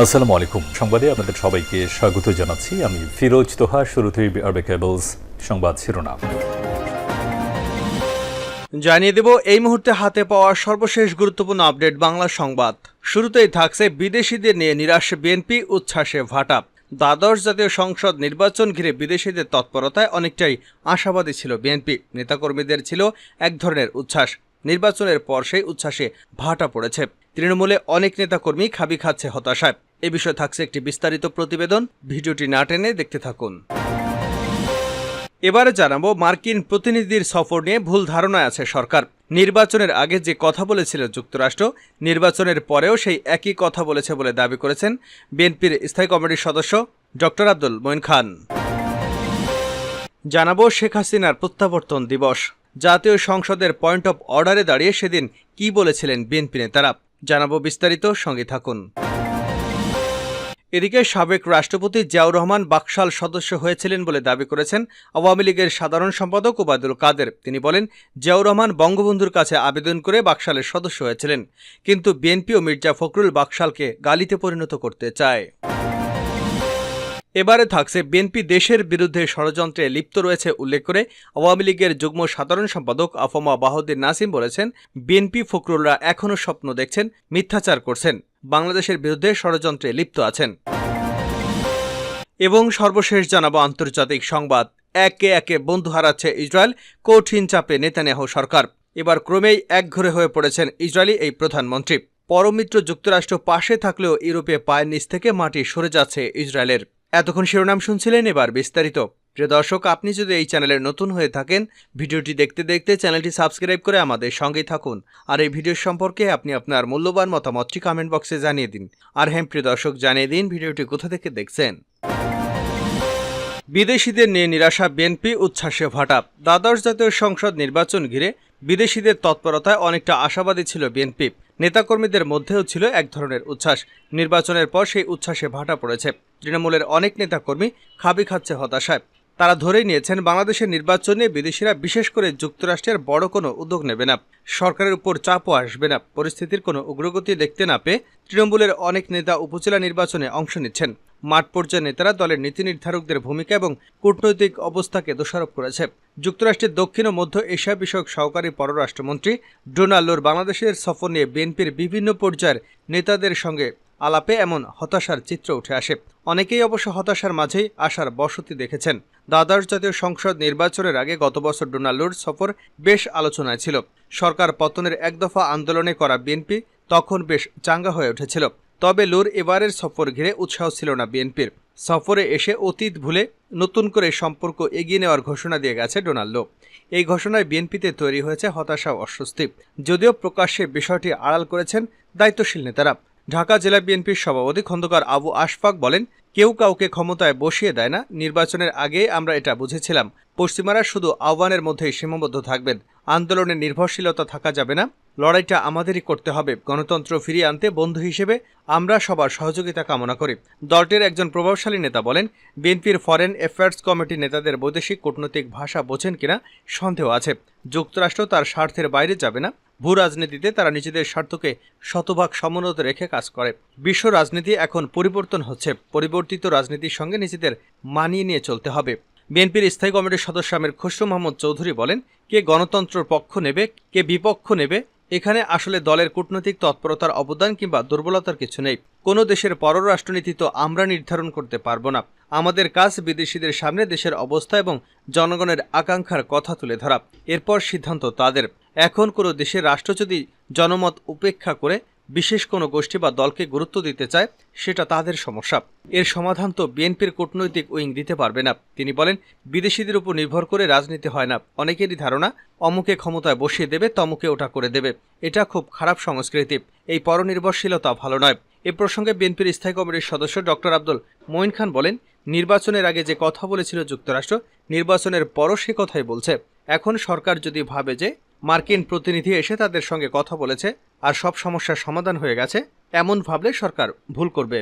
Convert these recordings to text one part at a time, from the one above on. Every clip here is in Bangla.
আসসালামু আলাইকুম। সংবাদে আপনাদের সবাইকে স্বাগত জানাচ্ছি। আমি ফিরোজ তোহা, শুরুতেই আরবে কেবলস সংবাদ শিরোনাম। জানিয়ে দেব, এই মুহূর্তে হাতে পাওয়া সর্বশেষ গুরুত্বপূর্ণ আপডেট বাংলা সংবাদ। শুরুতেই থাকছে বিদেশিদের নিয়ে নিরাশ বিএনপি, উচ্ছ্বাসে ভাটা। দ্বাদশ জাতীয় সংসদ নির্বাচন ঘিরে বিদেশিদের তৎপরতায় অনেকটাই আশাবাদী ছিল বিএনপি। নেতাকর্মীদের ছিল এক ধরনের উচ্ছ্বাস। নির্বাচনের পর সেই উচ্ছ্বাসে ভাটা পড়েছে। তৃণমূলে অনেক নেতাকর্মী খাবি খাচ্ছে হতাশায়। এ বিষয়ে থাকছে একটি বিস্তারিত প্রতিবেদন। ভিডিওটি না টেনে দেখতে থাকুন। এবারে জানাব, মার্কিন প্রতিনিধির সফর নিয়ে ভুল ধারণায় আছে সরকার। নির্বাচনের আগে যে কথা বলেছিল যুক্তরাষ্ট্র, নির্বাচনের পরেও সেই একই কথা বলেছে বলে দাবি করেছেন বিএনপির স্থায়ী কমিটির সদস্য ডক্টর আব্দুল মঈন খান। জানাব শেখ হাসিনার প্রত্যাবর্তন দিবস। জাতীয় সংসদের পয়েন্ট অফ অর্ডারে দাঁড়িয়ে সেদিন কি বলেছিলেন বিএনপি নেতারা? জানাব বিস্তারিত, সঙ্গে থাকুন। এদিকে সাবেক রাষ্ট্রপতি জিয়াউর রহমান বাকশাল সদস্য হয়েছিলেন বলে দাবি করেছেন আওয়ামী লীগের সাধারণ সম্পাদক ওবায়দুল কাদের। তিনি বলেন, জিয়াউর রহমান বঙ্গবন্ধুর কাছে আবেদন করে বাকশালের সদস্য হয়েছিলেন, কিন্তু বিএনপি ও মির্জা ফখরুল বাকশালকে গালিতে পরিণত করতে চায়। এবারে থাকছে বিএনপি দেশের বিরুদ্ধে ষড়যন্ত্রে লিপ্ত রয়েছে উল্লেখ করে আওয়ামী লীগের যুগ্ম সাধারণ সম্পাদক আফমা বাহুদ্দিন নাসিম বলেছেন, বিএনপি ফখরুলরা এখনও স্বপ্ন দেখছেন, মিথ্যাচার করছেন, বাংলাদেশের বিরুদ্ধে ষড়যন্ত্রে লিপ্ত আছেন। এবং সর্বশেষ জানাব আন্তর্জাতিক সংবাদ, একে একে বন্ধু হারাচ্ছে ইসরায়েল, কঠিন চাপে নেতানিয়াহু সরকার। এবার ক্রমেই একঘরে হয়ে পড়েছেন ইসরায়েলি এই প্রধানমন্ত্রী। পরমিত্র যুক্তরাষ্ট্র পাশে থাকলেও ইউরোপে পায়ের নিচ থেকে মাটি সরে যাচ্ছে ইসরায়েলের। এতক্ষণ শিরোনাম শুনছিলেন এবার বিস্তারিত। প্রিয় দর্শক, আপনি যদি এই চ্যানেলের নতুন হয়ে থাকেন, ভিডিওটি দেখতে দেখতে চ্যানেলটি সাবস্ক্রাইব করে আমাদের সঙ্গেই থাকুন। আর এই ভিডিও সম্পর্কে আপনি আপনার মূল্যবান মতামতটি কমেন্ট বক্সে জানিয়ে দিন। আর হ্যাঁ প্রিয় দর্শক, জানিয়ে দিন ভিডিওটি কোথা থেকে দেখছেন। বিদেশিদের নিয়ে নিরাশা বিএনপি, উচ্ছ্বাসে ভাটা দ্বাদশ জাতীয় সংসদ নির্বাচন ঘিরে বিদেশিদের তৎপরতায় অনেকটা আশাবাদী ছিল বিএনপি। নেতাকর্মীদের মধ্যেও ছিল এক ধরনের উচ্ছ্বাস। নির্বাচনের পর সেই উচ্ছ্বাসে ভাটা পড়েছে। তৃণমূলের অনেক নেতাকর্মী খাবি খাচ্ছে হতাশায়। তারা ধরেই নিয়েছেন, বাংলাদেশের নির্বাচনে বিদেশিরা বিশেষ করে যুক্তরাষ্ট্রের বড় কোনো উদ্যোগ নেবে না। সরকারের উপর চাপও আসবে না। পরিস্থিতির কোনো অগ্রগতি দেখতে না পেয়ে তৃণমূলের অনেক নেতা উপজেলা নির্বাচনে অংশ নিচ্ছেন। মাঠ পর্যায়ে নেতারা দলের নীতি নির্ধারকদের ভূমিকা এবং কূটনৈতিক অবস্থাকে দোষারোপ করেছে। যুক্তরাষ্ট্রের দক্ষিণ ও মধ্য এশিয়া বিষয়ক সহকারী পররাষ্ট্রমন্ত্রী ডোনাল্ডোর বাংলাদেশের সফর নিয়ে বিএনপির বিভিন্ন পর্যায়ের নেতাদের সঙ্গে আলাপে এমন হতাশার চিত্র উঠে আসে। অনেকেই অবশ্য হতাশার মাঝেই আসার বসতি দেখেছেন। দ্বাদশ জাতীয় সংসদ নির্বাচনের আগে গত বছর ডোনাল্ডোর সফর বেশ আলোচনায় ছিল। সরকার পতনের এক দফা আন্দোলনে করা বিএনপি তখন বেশ চাঙ্গা হয়ে উঠেছিল। তবে লুর এবারের সফর ঘিরে উৎসাহ ছিল না বিএনপির। সফরে এসে অতীত ভুলে নতুন করে সম্পর্ক এগিয়ে নেওয়ার ঘোষণা দিয়ে গেছে ডোনাল্ডো। এই ঘোষণায় বিএনপিতে তৈরি হয়েছে হতাশা অস্বস্তি। যদিও প্রকাশ্যে বিষয়টি আড়াল করেছেন দায়িত্বশীল নেতারা। ঢাকা জেলা বিএনপির সভাপতি খন্দকার আবু আশফাক বলেন, কেউ কাউকে ক্ষমতায় বসিয়ে দেয় না। নির্বাচনের আগে আমরা এটা বুঝেছিলাম। পশ্চিমারা শুধু আহ্বানের মধ্যেই সীমাবদ্ধ থাকবেন। আন্দোলনের নির্ভরশীলতা থাকা যাবে না। লড়াইটা আমাদেরই করতে হবে। গণতন্ত্র ফিরিয়ে আনতে বন্ধু হিসেবে আমরা সবার সহযোগিতা কামনা করি। দলটির একজন প্রভাবশালী নেতা বলেন, বিএনপির ফরেন অ্যাফেয়ার্স কমিটির নেতাদের বৈদেশিক কূটনৈতিক ভাষা বোঝেন কিনা সন্দেহ আছে। যুক্তরাষ্ট্র তার স্বার্থের বাইরে যাবে না। ভূ রাজনীতিতে তারা নিজেদের স্বার্থকে শতভাগ সমুন্নত রেখে কাজ করে। বিশ্ব রাজনীতি এখন পরিবর্তন হচ্ছে। পরিবর্তিত রাজনীতির সঙ্গে নিজেদের মানিয়ে নিয়ে চলতে হবে। বিএনপির স্থায়ী কমিটির সদস্য আমির খসরু মোহাম্মদ চৌধুরী বলেন, কে গণতন্ত্রের পক্ষ নেবে, কে বিপক্ষ নেবে, এখানে আসলে দলের কূটনৈতিক তৎপরতার অবদান কিংবা দুর্বলতার কিছু নেই। কোনো দেশের পররাষ্ট্রনীতি তো আমরা নির্ধারণ করতে পারব না। আমাদের কাজ বিদেশিদের সামনে দেশের অবস্থা এবং জনগণের আকাঙ্ক্ষার কথা তুলে ধরা। এরপর সিদ্ধান্ত তাদের। এখন কোনো দেশের রাষ্ট্র যদি জনমত উপেক্ষা করে বিশেষ কোনো গোষ্ঠী বা দলকে গুরুত্ব দিতে চায়, সেটা তাদের সমস্যা। এর সমাধান তো বিএনপির কূটনৈতিক উইং দিতে পারবে না। তিনি বলেন, বিদেশিদের উপর নির্ভর করে রাজনীতি হয় না। অনেকেরই ধারণা, অমুকে ক্ষমতায় বসিয়ে দেবে, তমুকে ওটা করে দেবে। এটা খুব খারাপ সংস্কৃতি। এই পরনির্ভরশীলতা ভালো নয়। এ প্রসঙ্গে বিএনপির স্থায়ী কমিটির সদস্য ডক্টর আব্দুল মঈন খান বলেন, নির্বাচনের আগে যে কথা বলেছিল যুক্তরাষ্ট্র, নির্বাচনের পরও সে কথাই বলছে। এখন সরকার যদি ভাবে যে, মার্কিন প্রতিনিধি এসে তাদের সঙ্গে কথা বলেছে আর সব সমস্যার সমাধান হয়ে গেছে, এমন ভাবলে সরকার ভুল করবে।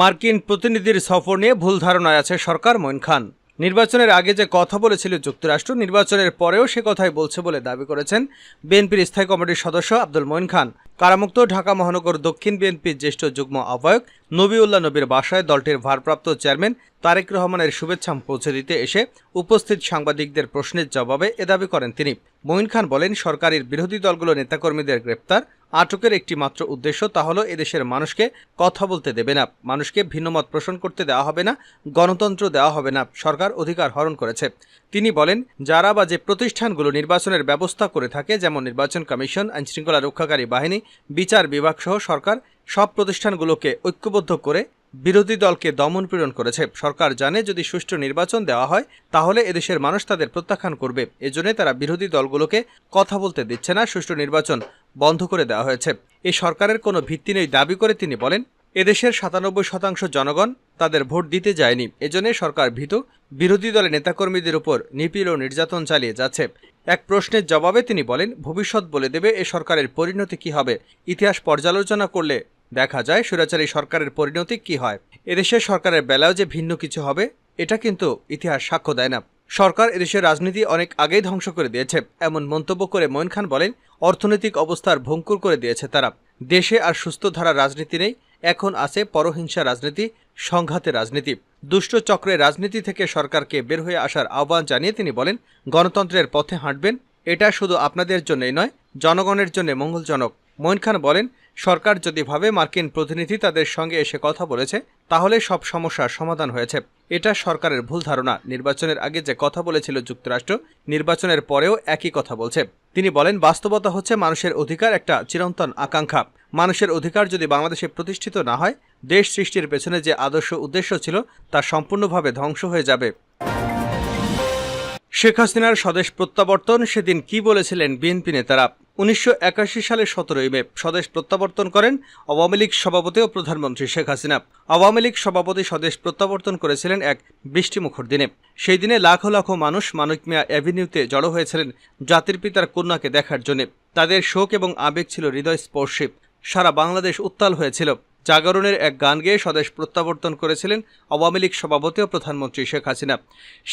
মার্কিন প্রতিনিধির সফর নিয়ে ভুল ধারণায় আছে সরকার মইন খান। নির্বাচনের আগে যে কথা বলেছিল যুক্তরাষ্ট্র, নির্বাচনের পরেও সে কথাই বলছে বলে দাবি করেছেন বিএনপির স্থায়ী কমিটির সদস্য আব্দুল মঈন খান। কারামুক্ত ঢাকা মহানগর দক্ষিণ বিএনপির জ্যেষ্ঠ যুগ্ম আহ্বায়ক নবিউল্লাহ নবীর বাসায় দলটির ভারপ্রাপ্ত চেয়ারম্যান তারেক রহমানের শুভেচ্ছা পৌঁছে দিতে এসে উপস্থিত সাংবাদিকদের প্রশ্নের জবাবে এ দাবি করেন তিনি। মঈন খান বলেন, সরকারের বিরোধী দলগুলো নেতাকর্মীদের গ্রেপ্তার আটকের একটি মাত্র উদ্দেশ্য তা হলো এদেশের মানুষকে কথা বলতে দেবে না। মানুষকে ভিন্নমত পোষণ করতে দেওয়া হবে না, গণতন্ত্র দেওয়া হবে না, সরকার অধিকার হরণ করেছে। তিনি বলেন, যারা বা যে প্রতিষ্ঠানগুলো নির্বাচনের ব্যবস্থা করে থাকে, যেমন নির্বাচন কমিশন, আইনশৃঙ্খলা রক্ষাকারী বাহিনী, বিচার বিভাগ সহ সরকার, সব প্রতিষ্ঠানগুলোকে ঐক্যবদ্ধ করে বিরোধী দলকে দমন পীড়ন করেছে। সরকার জানে যদি সুষ্ঠু নির্বাচন দেওয়া হয়, তাহলে এদেশের মানুষ তাদের প্রত্যাখ্যান করবে। এজন্য তারা বিরোধী দলগুলোকে কথা বলতে দিচ্ছে না, সুষ্ঠু নির্বাচন বন্ধ করে দেওয়া হয়েছে। এই সরকারের কোনো ভিত্তি নেই দাবি করে তিনি বলেন, এদেশের সাতানব্বই শতাংশ জনগণ তাদের ভোট দিতে যায়নি। এজন্য সরকার ভীত। বিরোধী দলের নেতাকর্মীদের উপর নিপীড় ও নির্যাতন চালিয়ে যাচ্ছে। এক প্রশ্নের জবাবে তিনি বলেন, ভবিষ্যৎ বলে দেবে এ সরকারের পরিণতি কি হবে? ইতিহাস পর্যালোচনা করলে দেখা যায় স্বৈরাচারী সরকারের পরিণতি কি হয়? এদেশের সরকারের বেলাও যে ভিন্ন কিছু হবে, এটা কিন্তু ইতিহাস সাক্ষ্য দেয় না। সরকার এদেশের রাজনীতি অনেক আগেই ধ্বংস করে দিয়েছে, এমন মন্তব্য করে মঈন খান বলেন, অর্থনৈতিক অবস্থার ভঙ্কুর করে দিয়েছে তারা। দেশে আর সুস্থ ধারা রাজনীতি নেই, এখন আছে পরহিংসা রাজনীতি, সংঘাতের রাজনীতি। দুষ্ট চক্রের রাজনীতি থেকে সরকারকে বের হয়ে আসার আহ্বান জানিয়ে তিনি বলেন, গণতন্ত্রের পথে হাঁটবেন, এটা শুধু আপনাদের জন্যই নয়, জনগণের জন্য মঙ্গলজনক। মঈন খান বলেন সরকার যদি ভাবে মার্কিন প্রতিনিধি তাদের সঙ্গে এসে কথা বলেছে, তাহলে সব সমস্যার সমাধান হয়েছে। এটা সরকারের ভুল ধারণা। নির্বাচনের আগে যে কথা বলেছিল যুক্তরাষ্ট্র, নির্বাচনের পরেও একই কথা বলছে। তিনি বলেন, বাস্তবতা হচ্ছে মানুষের অধিকার একটা চিরন্তন আকাঙ্ক্ষা। মানুষের অধিকার যদি বাংলাদেশে প্রতিষ্ঠিত না হয়, দেশ সৃষ্টির পেছনে যে আদর্শ উদ্দেশ্য ছিল, তা সম্পূর্ণভাবে ধ্বংস হয়ে যাবে। শেখ হাসিনার স্বদেশ প্রত্যাবর্তন সেদিন কি বলেছিলেন বিএনপি নেতারা? উনিশশো একাশি সালের সতেরোই মে স্বদেশ প্রত্যাবর্তন করেন আওয়ামী লীগ সভাপতি ও প্রধানমন্ত্রী শেখ হাসিনা। আওয়ামী লীগ সভাপতি স্বদেশ প্রত্যাবর্তন করেছিলেন এক বৃষ্টিমুখর দিনে। সেই দিনে লাখো লাখো মানুষ মানিক মিয়া অ্যাভিনিউতে জড়ো হয়েছিলেন জাতির পিতার কন্যাকে দেখার জন্য। তাদের শোক এবং আবেগ ছিল হৃদয়স্পর্শী। সারা বাংলাদেশ উত্তাল হয়েছিল। জাগরণের এক গান গেয়ে স্বদেশ প্রত্যাবর্তন করেছিলেন আওয়ামী লীগ সভাপতি ও প্রধানমন্ত্রী শেখ হাসিনা।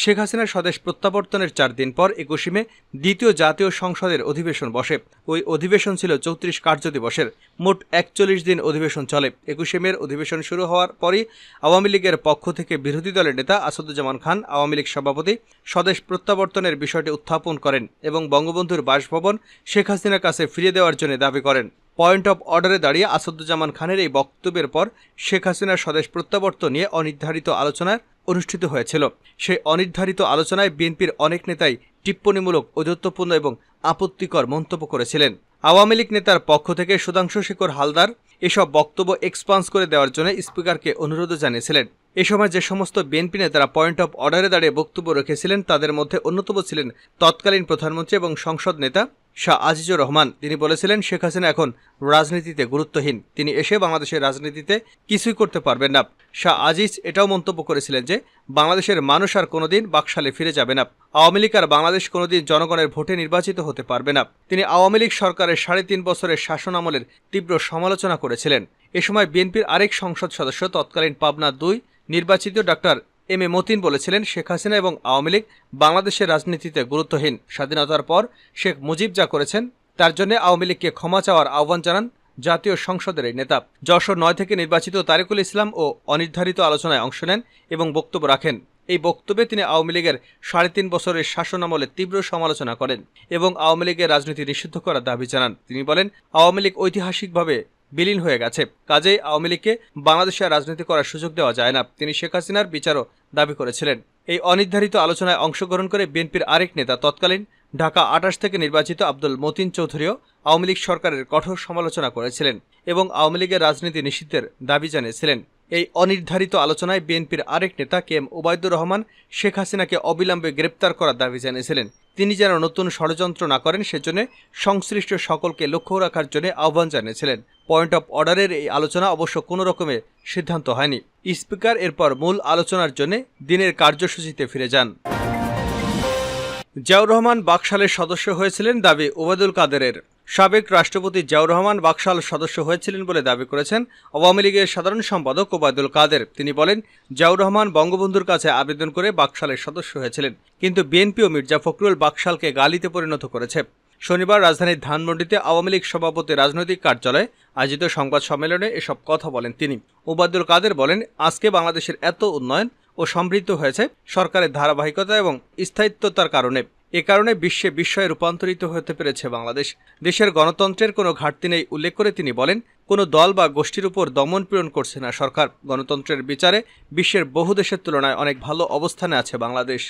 শেখ হাসিনার স্বদেশ প্রত্যাবর্তনের চার দিন পর একুশে মে দ্বিতীয় জাতীয় সংসদের অধিবেশন বসে। ওই অধিবেশন ছিল চৌত্রিশ কার্যদিবসের। মোট একচল্লিশ দিন অধিবেশন চলে। একুশে মের অধিবেশন শুরু হওয়ার পরই আওয়ামী লীগের পক্ষ থেকে বিরোধী দলের নেতা আসাদুজ্জামান খান, আওয়ামী লীগ সভাপতি, স্বদেশ প্রত্যাবর্তনের বিষয়টি উত্থাপন করেন এবং বঙ্গবন্ধুর বাসভবন শেখ হাসিনার কাছে ফিরিয়ে দেওয়ার জন্য দাবি করেন। পয়েন্ট অফ অর্ডারে দাঁড়িয়ে আসাদুজ্জামান খানের এই বক্তব্যের পর শেখ হাসিনার স্বদেশ প্রত্যাবর্তন নিয়ে অনির্ধারিত আলোচনার অনুষ্ঠিত হয়েছিল। সেই অনির্ধারিত আলোচনায় বিএনপির অনেক নেতাই টিপ্পণীমূলক ঔদ্ধত্যপূর্ণ এবং আপত্তিকর মন্তব্য করেছিলেন। আওয়ামী লীগ নেতার পক্ষ থেকে সুধাংশু শেখর হালদার এসব বক্তব্য এক্সপান্স করে দেওয়ার জন্য স্পিকারকে অনুরোধ জানিয়েছিলেন। এ সময় যে সমস্ত বিএনপি নেতারা পয়েন্ট অফ অর্ডারে দাঁড়িয়ে বক্তব্য রেখেছিলেন, তাদের মধ্যে অন্যতম ছিলেন তৎকালীন প্রধানমন্ত্রী এবং সংসদ নেতা শাহ আজিজুর রহমান। তিনি বলেছিলেন, শেখ হাসিনা এখন রাজনীতিতে গুরুত্বহীন। তিনি এসে বাংলাদেশের রাজনীতিতে কিছুই করতে পারবেন না। শাহ আজিজ এটাও মন্তব্য করেছিলেন যে, বাংলাদেশের মানুষ আর কোনোদিন বাকশালে ফিরে যাবে না। আওয়ামী লীগ আর বাংলাদেশ কোনোদিন জনগণের ভোটে নির্বাচিত হতে পারবে না। তিনি আওয়ামী লীগ সরকারের সাড়ে তিন বছরের শাসন আমলের তীব্র সমালোচনা করেছিলেন। এ সময় বিএনপির আরেক সংসদ সদস্য তৎকালীন পাবনা দুই নির্বাচিত ডাক্তার এম এ মতিন বলেছিলেন, শেখ হাসিনা এবং আওয়ামী লীগ বাংলাদেশের রাজনীতিতে গুরুত্বহীন। স্বাধীনতার পর শেখ মুজিব যা করেছেন, তার জন্য আওয়ামী লীগকে ক্ষমা চাওয়ার আহ্বান জানান জাতীয় সংসদের এই নেতা। যশোর নয় থেকে নির্বাচিত তারিকুল ইসলাম ও অনির্ধারিত আলোচনায় অংশ নেন এবং বক্তব্য রাখেন। এই বক্তব্যে তিনি আওয়ামী লীগের সাড়ে তিন বছরের শাসনামলে তীব্র সমালোচনা করেন এবং আওয়ামী লীগের রাজনীতি নিষিদ্ধ করার দাবি জানান। তিনি বলেন, আওয়ামী লীগ ঐতিহাসিকভাবে বিলীন হয়ে গেছে। কাজেই আওয়ামী লীগকে বাংলাদেশে রাজনীতি করার সুযোগ দেওয়া যায় না, তিনি শেখ হাসিনার বিচারও দাবি করেছিলেন। এই অনির্ধারিত আলোচনায় অংশগ্রহণ করে বিএনপির আরেক নেতা তৎকালীন ঢাকা আটাশ থেকে নির্বাচিত আব্দুল মতিন চৌধুরীও আওয়ামী লীগ সরকারের কঠোর সমালোচনা করেছিলেন এবং আওয়ামী লীগের রাজনীতি নিষিদ্ধের দাবি জানিয়েছিলেন। এই অনির্ধারিত আলোচনায় বিএনপির আরেক নেতা কে এম ওবায়দুর রহমান শেখ হাসিনাকে অবিলম্বে গ্রেপ্তার করার দাবি জানিয়েছিলেন। তিনি যেন নতুন ষড়যন্ত্র না করেন, সেজন্য সংশ্লিষ্ট সকলকে লক্ষ্য রাখার জন্য আহ্বান জানিয়েছিলেন। পয়েন্ট অফ অর্ডারের এই আলোচনা অবশ্য কোনো রকমের সিদ্ধান্ত হয়নি। স্পিকার এরপর মূল আলোচনার জন্য দিনের কার্যসূচিতে ফিরে যান। জিয়াউর রহমান বাকশালের সদস্য হয়েছিলেন দাবি ওবায়দুল কাদেরের। সাবেক রাষ্ট্রপতি জিয়াউর রহমান বাকশাল সদস্য হয়েছিলেন বলে দাবি করেছেন আওয়ামী লীগের সাধারণ সম্পাদক ওবায়দুল কাদের। তিনি বলেন, জিয়াউর রহমান বঙ্গবন্ধুর কাছে আবেদন করে বাকশালের সদস্য হয়েছিলেন, কিন্তু বিএনপি ও মির্জা ফখরুল বাকশালকে গালিতে পরিণত করেছে। শনিবার রাজধানীর ধানমন্ডিতে আওয়ামী লীগ সভাপতি রাজনৈতিক কার্যালয়ে আয়োজিত সংবাদ সম্মেলনে এসব কথা বলেন তিনি। ওবায়দুল কাদের বলেন, আজকে বাংলাদেশের এত উন্নয়ন ও সমৃদ্ধ হয়েছে সরকারের ধারাবাহিকতা এবং স্থায়িত্বতার কারণে। এ কারণে বিশ্বে বিস্ময়ে রূপান্তরিত হতে পেরেছে বাংলাদেশ। দেশের গণতন্ত্রের কোনো ঘাটতি নেই উল্লেখ করে তিনি বলেন, কোনো দল বা গোষ্ঠীর উপর দমন পীড়ন করছে না সরকার। গণতন্ত্রের বিচারে বিশ্বের বহু দেশের তুলনায় অনেক ভালো অবস্থানে আছে বাংলাদেশ।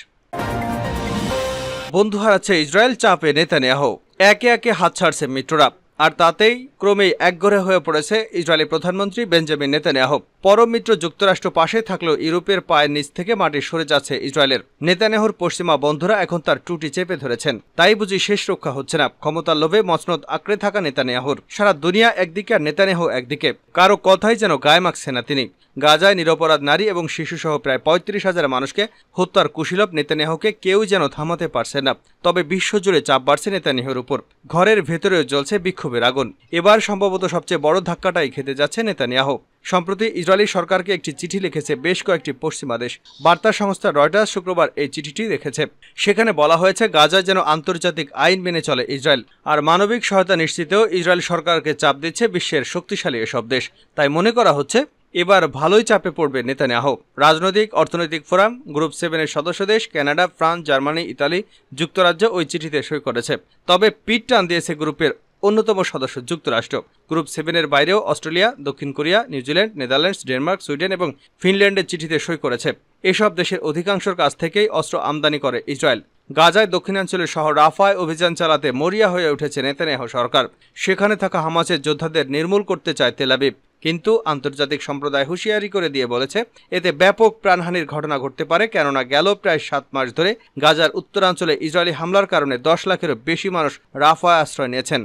বন্ধু হারাচ্ছে ইসরায়েল চাপে নেতানিয়াহু। একে একে হাত ছাড়ছে মিত্ররা। আর তাতেই ক্রমেই একঘরে হয়ে পড়েছে ইসরায়েলি প্রধানমন্ত্রী বেঞ্জামিন নেতানিয়াহু। পরম মিত্র যুক্তরাষ্ট্র পাশে থাকলেও ইউরোপের পায়ের নিচ থেকে মাটি সরে যাচ্ছে ইসরায়েলের। নেতানিয়াহুর পশ্চিমা বন্ধুরা এখন তার টুটি চেপে ধরেছেন। তাই বুঝি শেষ রক্ষা হচ্ছে না। ক্ষমতার লোভে মসনদ আঁকড়ে থাকা নেতানিয়াহুর। সারা দুনিয়া একদিকে আর নেতানিয়াহু একদিকে। কারও কথাই যেন গায়ে মাখছে না তিনি। গাজায় নিরপরাধ নারী এবং শিশুসহ প্রায় পঁয়ত্রিশ হাজার মানুষকে হত্যার কুশীলভ নেতানিয়াহুকে কেউ যেন থামাতে পারছে না। তবে বিশ্বজুড়ে চাপ বাড়ছে নেতানিয়াহুর উপর। ঘরের ভেতরেও জ্বলছে বিক্ষোভের আগুন। এবার সম্ভবত সবচেয়ে বড় ধাক্কাটাই খেতে যাচ্ছে নেতানিয়াহু। সম্প্রতি ইসরায়েলি সরকারকে একটি চিঠি লিখেছে বেশ কয়েকটি পশ্চিমা দেশ। বার্তা সংস্থা রয়টার্স শুক্রবার এই চিঠিটি রেখেছে। সেখানে বলা হয়েছে, গাজায় যেন আন্তর্জাতিক আইন মেনে চলে ইসরায়েল, আর মানবিক সহায়তা নিশ্চিতেও ইসরায়েল সরকারকে চাপ দিচ্ছে বিশ্বের শক্তিশালী এসব দেশ। তাই মনে করা হচ্ছে, এবার ভালোই চাপে পড়বে নেতানিয়াহু। রাজনৈতিক, অর্থনৈতিক ফোরাম, গ্রুপ সেভেনের সদস্য দেশ, কানাডা, ফ্রান্স, জার্মানি, ইতালি যুক্তরাজ্য ওই চিঠিতে সই করেছে। তবে পিট টান দিয়েছে গ্রুপের অন্যতম সদস্য যুক্তরাষ্ট্র। গ্রুপ সেভেনের বাইরেও অস্ট্রেলিয়া, দক্ষিণ Korea, New Zealand, Netherlands, Denmark, Sweden এবং ফিনল্যান্ডের চিঠিতে সই করেছে। এসব দেশের অধিকাংশের কাছ থেকেই অস্ত্র আমদানি করে ইসরায়েল। গাজায় দক্ষিণাঞ্চলের শহর রাফায় অভিযান চালাতে মরিয়া হয়ে উঠেছে নেতানিয়াহু সরকার। সেখানে থাকা হামাসের যোদ্ধাদের নির্মূল করতে চায় তেলাবিব কিন্তু আন্তর্জাতিক সম্প্রদায় হুঁশিয়ারি করে দিয়ে বলেছে, এতে ব্যাপক প্রাণহানির ঘটনা ঘটতে পারে, কেননা গেল প্রায় সাত মাস ধরে গাজার উত্তরাঞ্চলে ইসরায়েলি হামলার কারণে দশ লাখেরও বেশি মানুষ রাফায় আশ্রয় নিয়েছেন।